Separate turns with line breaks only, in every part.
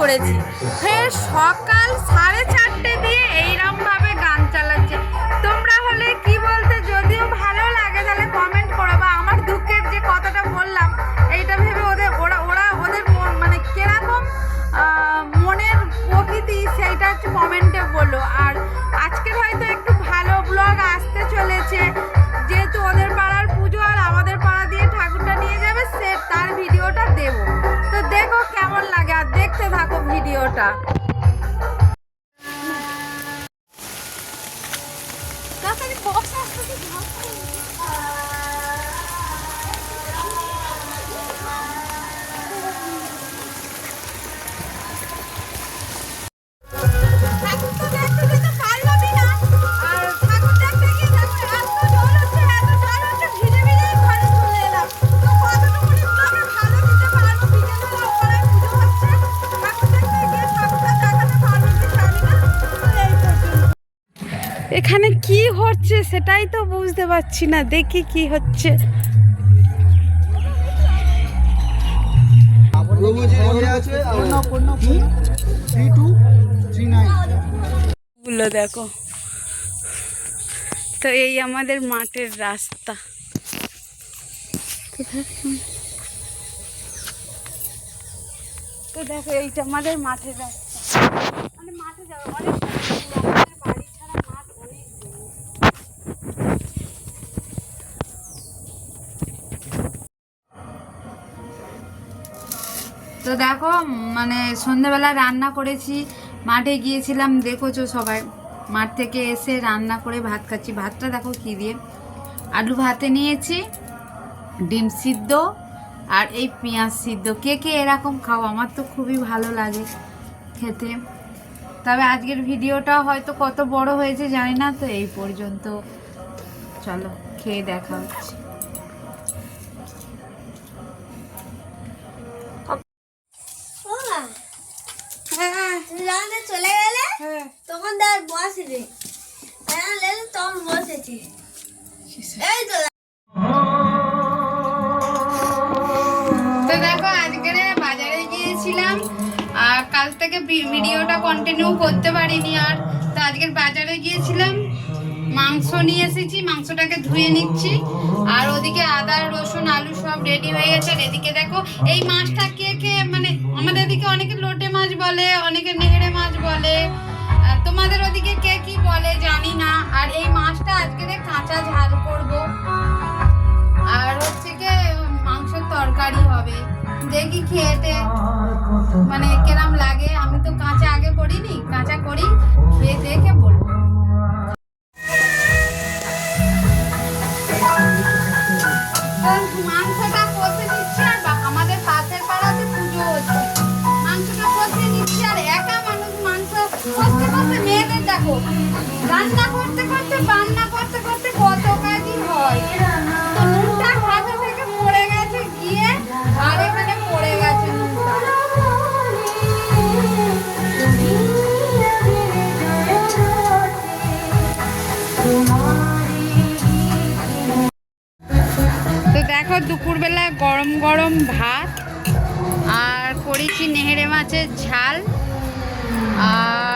করেছি। ফের সকাল সাড়ে চারটে দিয়ে এইরকম ভিডিওটা ঠাকুরটা এখানে কি হচ্ছে সেটাই তো বুঝতে পারছি না। দেখি কি হচ্ছে। দেখো। তো এই আমাদের মাঠের রাস্তা। তো দেখো- এইটা আমাদের মাঠের রাস্তা। মানে মাঠে যাব অনেক তো দেখো মানে সন্ধ্যাবেলা রান্না করেছি, মাঠে গিয়েছিলাম, দেখোছো সবাই। মাঠ থেকে এসে রান্না করে ভাত খাচ্ছি। ভাতটা দেখো কী দিয়ে? আলু ভাতে নিয়েছি, ডিম সিদ্ধ আর এই পেঁয়াজ সিদ্ধ। কে কে এরকম খাও? আমার তো খুবই ভালো লাগে খেতে। তবে আজকের ভিডিওটা হয়তো কত বড় হয়েছে জানি না, তো এই পর্যন্ত চলো, খেয়ে দেখা হচ্ছে।
দেখ বসিনি হ্যাঁ লেলে তখন বসেছি। এই তো
তো দেখো আজকে বাজারে গিয়েছিলাম আর কাল থেকে ভিডিওটা কন্টিনিউ করতে পারিনি আর। তো আজকের বাজারে গিয়েছিলাম মাংস নিয়ে এসেছি মাংসটাকে ধুয়ে নিচ্ছি। আর ওদিকে আদা রসুন আলু সব রেডি হয়ে গেছে। আর এদিকে দেখো এই মাছটা কে কে মানে আমাদের এদিকে অনেকে লোটে মাছ বলে অনেকে নেহড়ে মাছ বলে। তোমাদের ওদিকে কে কি বলে জানি না। আর এই মাছটা আজকে কাঁচা ঝাল করব। আর হচ্ছে কি, মাংসের তরকারি হবে। দেখি খেয়েতে মানে কেরাম লাগে। আমি তো কাঁচা আগে করিনি, কাঁচা করি, খেয়ে দেখে বলব। মাংসটা আর আমাদের পুজো মাংসটা নিচ্ছি আর মানুষ মাংস রান্না করতে করতে, বান্না করতে করতে কত কাজই হয় নুনটা তো দেখো, দুপুরবেলা গরম গরম ভাত আর করেছি নেহেরে মাছের ঝাল। আর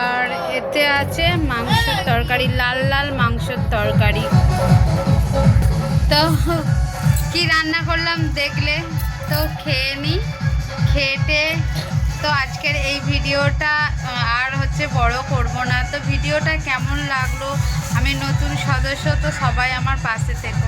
এতে আছে মাংসের তরকারি, লাল লাল মাংসের তরকারি। তো কি রান্না করলাম দেখলে? তো খেয়ে নি। খেটে তো আজকের এই ভিডিওটা আর হচ্ছে বড় করব না। তো ভিডিওটা কেমন লাগল? আমি নতুন সদস্য, তো সবাই আমার পাশে থেকো।